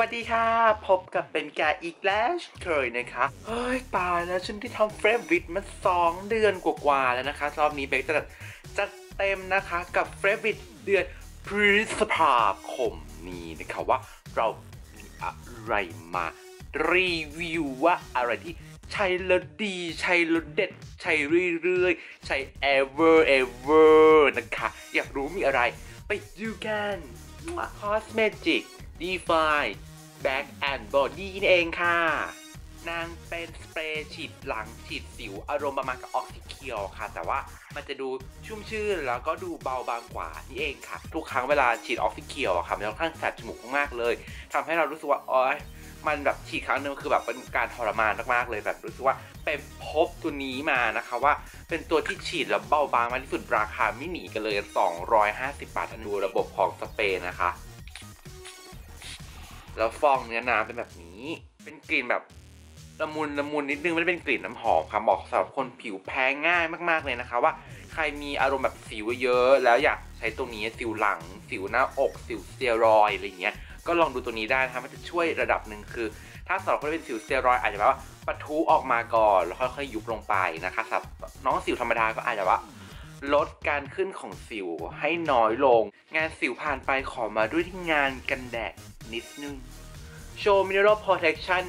วัสดีค่ะ พบกับเป็นแกอีกแล้วเช่นเคยนะคะ เฮ้ย ตายแล้วฉันที่ทำเฟรมวิดมาสองเดือนกว่าๆแล้วนะคะ รอบนี้เบกจะจัดเต็มนะคะกับเฟรมวิดเดือนพฤษภาคมนี้นะคะว่าเรามีอะไรมารีวิวว่าอะไรที่ใช้แล้วดีใช้แล้วเด็ด ใช้เรื่อยๆ ใช้ ever ever นะคะ อยากรู้มีอะไร ไปดูกัน Cosmetic Define Back and Body นี่เองค่ะ นางเป็นสเปรย์ฉีดหลังฉีดสิวอารมณ์ประมาณกับออกซิเคียวค่ะ แต่ว่ามันจะดูชุ่มชื่นแล้วก็ดูเบาบางกว่านี่เองค่ะ ทุกครั้งเวลาฉีดออกซิเคียวอะค่ะมันค่อนข้างแสบจมูกมากๆเลยทำให้เรารู้สึกว่าอ๋อมันแบบฉีดครั้งนึงคือแบบเป็นการทรมานมากๆเลยแบบรู้สึกว่าเป็นพบตัวนี้มานะคะว่า เป็นตัวที่ฉีดแล้วเบาบางมากที่สุดราคาไม่หนีกันเลย 250 บาทอันดูระบบของสเปรย์นะคะ แล้วฟองเนื้อน้ำเป็นแบบนี้ เป็นกลิ่นแบบละมุนละมุนนิดนึงไม่ได้เป็นกลิ่นน้ำหอมค่ะเหมาะสำหรับคนผิวแพ้ง่ายมากๆเลยนะคะว่าใครมีอารมณ์แบบสิวเยอะแล้วอยากใช้ตรงนี้สิวหลัง สิวหน้าอก สิวสเตียรอยอะไรเงี้ยก็ลองดูตัวนี้ได้นะคะมันจะช่วยระดับหนึ่งคือ ถ้าสำหรับคนที่เป็นสิวสเตียรอยอาจจะแบบว่าปะทุออกมาก่อนแล้วค่อยๆยุบลงไปนะคะสำหรับน้องสิวธรรมดาก็อาจจะว่า ลดการขึ้นของสิวให้น้อยลง งานสิวผ่านไปขอมาด้วยที่งานกันแดดนิดนึงโชว์ Mineral Protection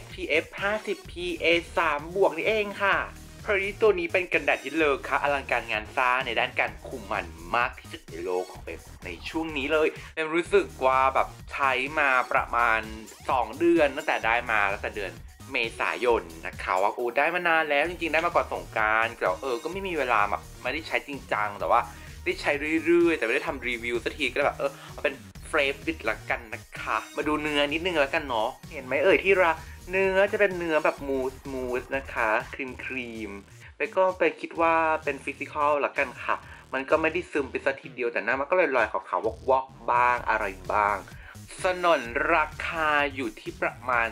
SPF 50 PA 3 บวกนี่เองค่ะเพราะนี้ตัวนี้เป็นกันแดดที่เลอค่ะอลังการงานสร้าในด้านการคุมมันมากที่สุดในโลกของเบมในช่วงนี้เลยเบมรู้สึกว่าแบบใช้มาประมาณ 2 เดือนตั้งแต่ได้มาตั้งแต่เดือน เมษายนนะคะว่ากูได้มานานแล้วจริงๆ ได้มาก่อนสงการแต่เออก็ไม่มีเวลามาไม่ได้ใช้จริงจังแต่ว่าได้ใช้เรื่อยๆ แต่ไม่ได้ทำรีวิวสักทีก็แบบเออเอาเป็นเฟรมบิดละกันนะคะ มาดูเนื้อนิดนึงแล้วกันเนาะเห็นไหมเอ่ยที่ราเนื้อจะเป็นเนื้อแบบมูสมูสนะคะครีมครีมไปก็ไปคิดว่าเป็นฟิสิกอลละกันค่ะ มันก็ไม่ได้ซึมไปสักทีเดียวแต่หน้ามันก็ลยลอยขาวๆวอกๆบ้างอะไรบ้าง สนนราคาอยู่ที่ประมาณ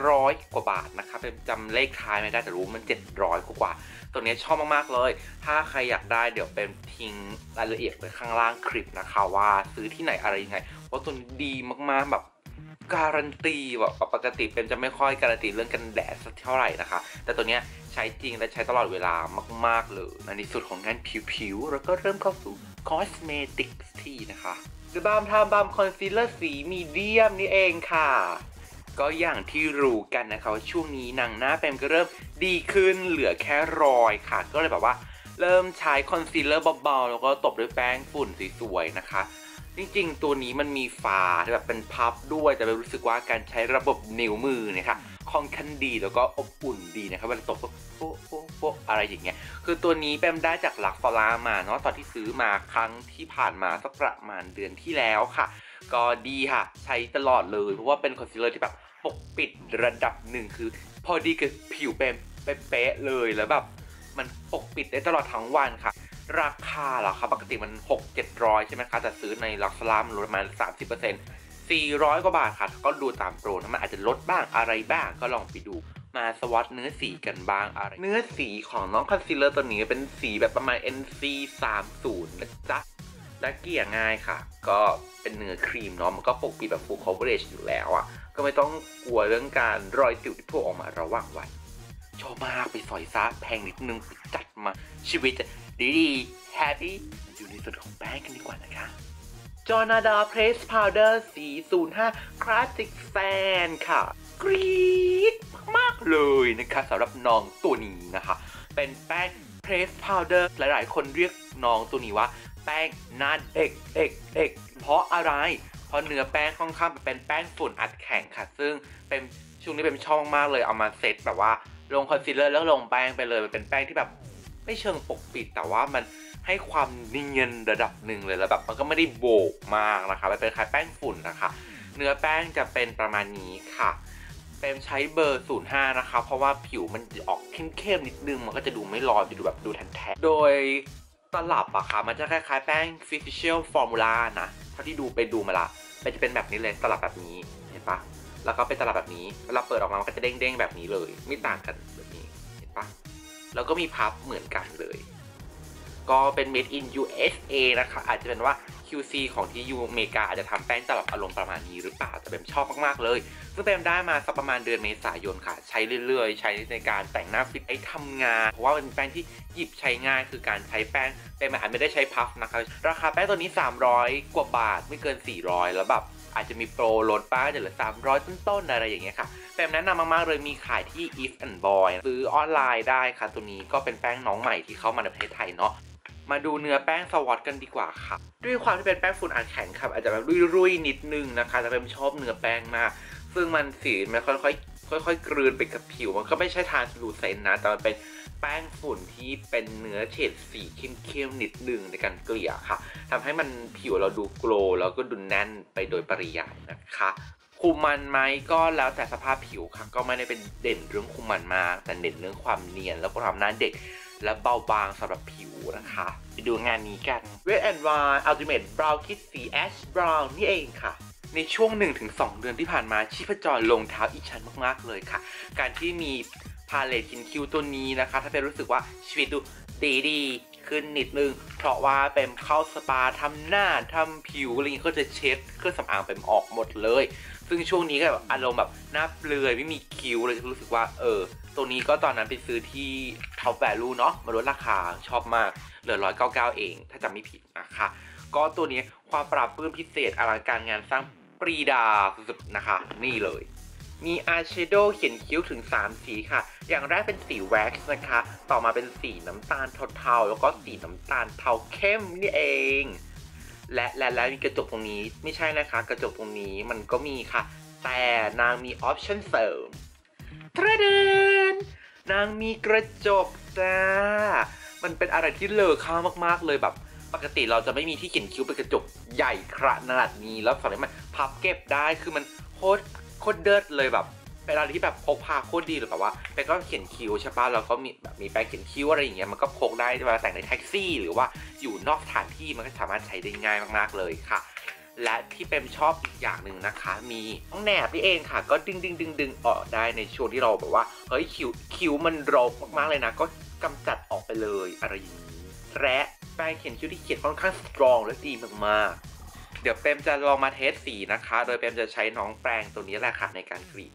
700 กว่าบาทนะคะเป็นจำเลขท้ายไม่ได้แต่รู้มัน 700 กว่าๆตัวนี้ชอบมากๆเลย ถ้าใครอยากได้เดี๋ยวเป็นทิ้งรายละเอียดไว้ข้างล่างคลิปนะคะ ว่าซื้อที่ไหนอะไรยังไง เพราะตัวนี้ดีมากๆแบบการันตีแบบปกติเป็นจะไม่ค่อยการันตีเรื่องกันแดดสักเท่าไหร่นะคะ แต่ตัวเนี้ยใช้จริงและใช้ตลอดเวลามาก ๆเลยในที่สุดของงานผิวๆแล้วก็เริ่มเข้าสู่ คอสเมติกที่นะคะหรือบามทาบามคอนซีลเลอร์สีมีเดียมนี่เองค่ะ ก็อย่างที่รู้กันนะคะว่าช่วงนี้หนังหน้าแปมก็เริ่มดีขึ้นเหลือแค่รอยค่ะ ก็เลยแบบว่า เริ่มใช้คอนซีลเลอร์เบาๆ แล้วก็ตบด้วยแป้งฝุ่นสวยๆนะคะจริงๆ ตัวนี้มันมีฝาที่แบบเป็นพับด้วย แต่รารู้สึกว่าการใช้ระบบนิ้วมือเนี่ยค่ะค่อนข้างดีแล้วก็อบอุ่นดีนะครับเวลาตบก็โป๊ะโป๊ะโป๊ะอะไรอย่างเงี้ย คือตัวนี้แปมได้จากลักฟลามาเนาะตอนที่ซื้อมาครั้งที่ผ่านมาสักประมาณเดือนที่แล้วค่ะ ก็ดีค่ะ ใช้ตลอดเลย เพราะว่าเป็นคอนซีลเลอร์ที่แบบปกปิดระดับหนึ่งคือ พอดีกับผิวแปมเป๊ะเลยแล้วแบบมันปกปิดได้ตลอดทั้งวันค่ะ ราคาเหรอครับปกติมัน 6 700 ใช่ไหมคะแต่ซื้อในลักษณะมันลดประมาณ 30% 400 กว่าบาทค่ะ ก็ดูตามโปรนะมันอาจจะลดบ้างอะไรบ้างก็ลองไปดู มาสวอตเนื้อสีกันบ้างอะไร เนื้อสีของน้องคอนซีลเลอร์ตัวนี้เป็นสีแบบประมาณ NC 3 0นะจ๊ะและเกลี่ยง่ายค่ะ ก็เป็นเนื้อครีมเนาะมันก็ปกปิดแบบ full coverage อยู่แล้วอะ่ะ ก็ไม่ต้องกลัวเรื่องการรอยสิวที่โผล่ออกมาระหว่างวันชอบมากไปสอยซะแพงนิดนึงจัดมาชีวิตจะดีดีแฮปปี้อยู่ในส่วนของแป้งกันดีกว่านะคะจอนาดาเพรสพาวเดอร์สี05คลาสสิกแฟนค่ะ กรี๊ดมากๆเลยนะคะสำหรับน้องตัวนี้นะคะ เป็นแป้งเพรสพาวเดอร์หลายๆ คนเรียกน้องตัวนี้ว่า แป้งหน้าเด็กเด็กเด็กเพราะอะไร เพราะเนื้อแป้งค่อนข้างเป็นแป้งฝุ่นอัดแข็งค่ะ ซึ่งเป็นช่วงนี้เป็นช่องมากเลยเอามาเซตแบบว่าลงคอนซีลเลอร์แล้วลงแป้งไปเลยมันเป็นแป้งที่แบบไม่เชิงปกปิดแต่ว่ามันให้ความเนียนระดับหนึ่งเลยแล้วแบบมันก็ไม่ได้โบกมากนะคะมันเป็นคล้ายแป้งฝุ่นนะคะ เนื้อแป้งจะเป็นประมาณนี้ค่ะ ป็นใช้เบอร์ 05 นะคะ เพราะว่าผิวมันออกเข้มๆนิดนึง มันก็จะดูไม่ลอยจะดูแบบดูแทนๆโดยตลับอะค่ะ มันจะคล้ายๆแป้ง Physical Formula นะเท่าที่ดูไปดูมาละมันจะเป็นแบบนี้เลยตลับแบบนี้เห็นปะแล้วก็เป็นตลับแบบนี้เวลาเปิดออกมามันก็จะเด้งๆแบบนี้เลย ไม่ต่างกันแบบนี้เห็นปะแล้วก็มีพับเหมือนกันเลย ก็เป็น made in USA นะคะ อาจจะเป็นว่า QC ของที่ยูอเมริกาอาจจะทำแป้งตลับอารมณ์ประมาณนี้หรือเปล่าแต่แบบชอบมากๆเลย ซึ่งเปมได้มาสักประมาณเดือนเมษายนค่ะ ใช้เรื่อยๆ ใช้ในการแต่งหน้าฟิตไอทำงาน เพราะว่าเป็นแป้งที่หยิบใช้ง่ายคือการใช้แป้งเปมอาจไม่ได้ใช้พัฟนะคะราคาแป้งตัวนี้ 300 กว่าบาทไม่เกิน 400 แล้วแบบอาจจะมีโปรลดป้าจะเหลือ300 ต้นๆอะไรอย่างเงี้ยค่ะแปมแนะนำมากๆเลยมีขายที่ If and Boy ซื้อออนไลน์ได้ค่ะตัวนี้ก็เป็นแป้งน้องใหม่ที่เข้ามาในประเทศไทยเนาะ มาดูเนื้อแป้งสวอตกันดีกว่าค่ะ ด้วยความที่เป็นแป้งฝุ่นอัดแข็งครับอาจจะแบบรุ่ยๆนิดนึงนะคะแต่เป็นชอบเนื้อแป้งมาก ซึ่งมันสีมันค่อยๆค่อยๆกลืนไปกับผิว มันก็ไม่ใช่ทานสลูเซนนะ แต่มันเป็นแป้งฝุ่นที่เป็นเนื้อเฉดสีเข้มๆนิดนึงในการเกลี่ยค่ะทำให้มันผิวเราดูโกลแล้วก็ดูแน่นไปโดยปริยายนะคะคุมมันไหมก็แล้วแต่สภาพผิวค่ะก็ไม่ได้เป็นเด่นเรื่องคุมมันมากแต่เด่นเรื่องความเนียนแล้วก็ความหน้าเด็ก และเบาบางสำหรับผิวนะคะ ไปดูงานนี้กัน Wet n Wild Ultimate Brow Kit สี Ash Brown นี่เองค่ะในช่วง 1-2 เดือนที่ผ่านมาชีพจรลงเท้าอีชันมากๆเลยค่ะ การที่มีพาเลตคินคิวตัวนี้นะคะถ้าเป็นรู้สึกว่าชีวิตดูดีดีๆขึ้นนิดนึง เพราะว่าเป็นเข้าสปาทำหน้าทำผิวอะไรอย่างงี้ก็จะเช็ดเครื่องสำอางเป็นออกหมดเลย ซึ่งช่วงนี้ก็แบบอารมณ์แบบหน้าเปลือยไม่มีคิ้วเลยรู้สึกว่าเออ ตัวนี้ก็ตอนนั้นไปซื้อที่ Top Value เนาะมาลดราคาชอบมาก เหลือ 199 เอง ถ้าจำไม่ผิดนะคะ ก็ตัวนี้ความปรับปรื้มพิเศษอลังการงานสร้างปรีดาสุดๆนะคะ นี่เลย มีอายแชโดว์เขียนคิ้วถึง 3 สีค่ะ อย่างแรกเป็นสีแว็กซ์นะคะ ต่อมาเป็นสีน้ำตาลเทาๆแล้วก็สีน้ำตาลเทาเข้มนี่เอง และและและมีกระจกตรงนี้ไม่ใช่นะคะ กระจกตรงนี้มันก็มีค่ะ แต่นางมีออปชั่นเสริมทระเด นางมีกระจกจ้า มันเป็นอะไรที่เลอค่ามากๆเลยแบบปกติเราจะไม่มีที่เขียนคิ้วเป็นกระจกใหญ่ขนาดนี้แล้วสามารถมันพับเก็บได้คือมันโคตรโคตรเดิดเลยแบบเป็นอะไรที่แบบพกพาโคตรดีเลยแบบว่าแป้งก็เขียนคิ้วใช่ปะแล้วก็มีแบบมีแป้งเขียนคิ้วอะไรอย่างเงี้ยมันก็พกได้เวลาแต่งในแท็กซี่ หรือว่าอยู่นอกสถานที่มันก็สามารถใช้ได้ง่ายมากๆเลยค่ะ และที่เป็นชอบอีกอย่างหนึ่งนะคะ มีน้องแหนบนี่เองค่ะ ก็ดึงดึงดึงดึงออกได้ในช่วงที่เราแบบว่าเฮ้ยคิ้วคิ้วมันรกมากๆเลยนะ ก็กำจัดออกไปเลยอะไรอย่างนี้และแป้งเขียนคิ้วที่เขียนค่อนข้างสตรองและดีมากๆเดี๋ยวเปมจะลองมาเทสสีนะคะ โดยเปมจะใช้น้องแปรงตัวนี้แหละค่ะในการกรีด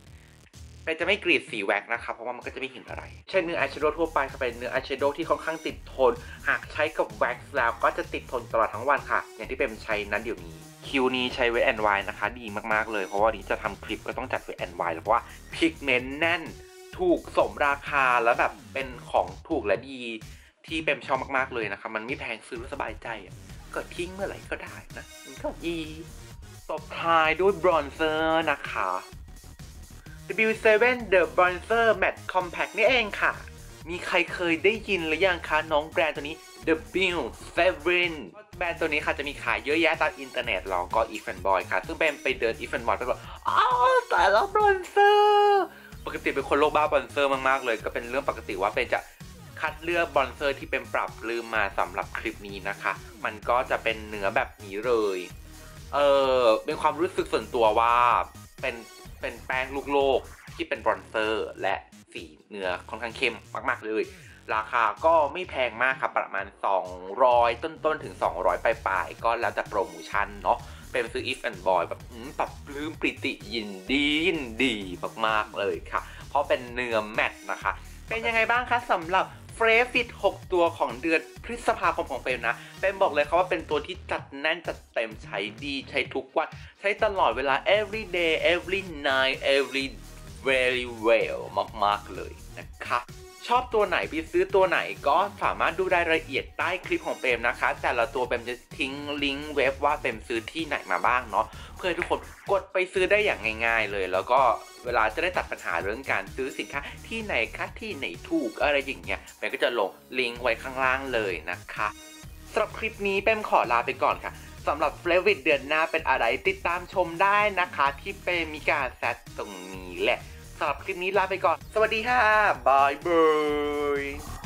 เปมจะไม่กรีดสีแว็กนะคะเพราะว่ามันก็จะไม่เห็นอะไร ใช้เนื้ออายแชโดว์ทั่วไปค่ะเป็นเนื้ออายแชโดว์ที่ค่อนข้างติดทน หากใช้กับแว็กซ์แล้วก็จะติดทนตลอดทั้งวันค่ะ อย่างที่เปมใช้นั้นเดี๋ยวนี้คิวนี้ใช้เวทแอนไวนะคะ ดีมากๆเลยเพราะว่านี้จะทำคลิปก็ต้องจัดเวทแอนไวเพราะว่าพิกเมนต์แน่นถูกสมราคาแล้วแบบเป็นของถูกและดีที่เปมชอบมากๆเลยนะคะมันไม่แพงซื้อสบายใจอะก็ทิ้งเมื่อไหร่ก็ได้นะมันก็ดีตบท้ายด้วยบรอนเซอร์นะคะ W7 The Bronzer Matte Compact นี่เองค่ะ มีใครเคยได้ยินหรือยังคะน้องแบรนด์ตัวนี้ The Bill Seven แบรนด์ตัวนี้ค่ะจะมีขายเยอะแยะตามอินเทอร์เน็ตหรอก็ e f a n Boy ค่ะ ซึ่งเป็นด์ไปเดิน e f a n Boy ไปบอกอ้าวแต่ละบรอนเซอร์ปกติเป็นคนโลกบ้าบรอนเซอร์มาก ๆ เลย ก็เป็นเรื่องปกติว่าเป็นจะคัดเลือกบรอนเซอร์ที่เป็นปรับลืมมาสำหรับคลิปนี้นะคะ มันก็จะเป็นเนื้อแบบนี้เลย เออเป็นความรู้สึกส่วนตัวว่าเป็น เป็นแป้งลูกโลกที่เป็นบรอนเซอร์ และสีเนื้อค่อนข้างเข้มมากๆเลย ราคาก็ไม่แพงมากครับ ประมาณ 200 ต้นๆ ถึง 200 ปลายๆ ก็แล้วแต่โปรโมชั่นเนาะเป็นซื้อ if and boy แบบอืมปรับปลื้มปริติยินดียินดีมากๆเลยค่ะ เพราะเป็นเนื้อแมตต์นะคะ เป็นยังไงบ้างคะสำหรับ เฟรฟิต6 ตัวของเดือนพฤษภาคมของเฟรมนะเป็นบอกเลยครับว่าเป็นตัวที่จัดแน่นจัดเต็มใช้ดีใช้ทุกวัน ใช้ตลอดเวลา every day every night every very well มาก ๆ เลยนะคะ ชอบตัวไหนไปซื้อตัวไหนก็สามารถดูรายละเอียดใต้คลิปของเปมนะคะ แต่ละตัวเปมจะทิ้งลิงก์เว็บว่าเปมซื้อที่ไหนมาบ้างเนาะเพื่อทุกคนกดไปซื้อได้อย่างง่าย ๆ เลย แล้วก็เวลาจะได้ตัดปัญหาเรื่องการซื้อสินค้าที่ไหนคะที่ไหนถูกอะไรอย่างเงี้ยเปมก็จะลงลิงก์ไว้ข้างล่างเลยนะคะสำหรับคลิปนี้เปมขอลาไปก่อนค่ะสำหรับเฟลวิดเดือนหน้าเป็นอะไรติดตามชมได้นะคะ ที่เปมมีการแซดตรงนี้แหละ สำหรับคลิปนี้ลาไปก่อน สวัสดีค่ะบายบาย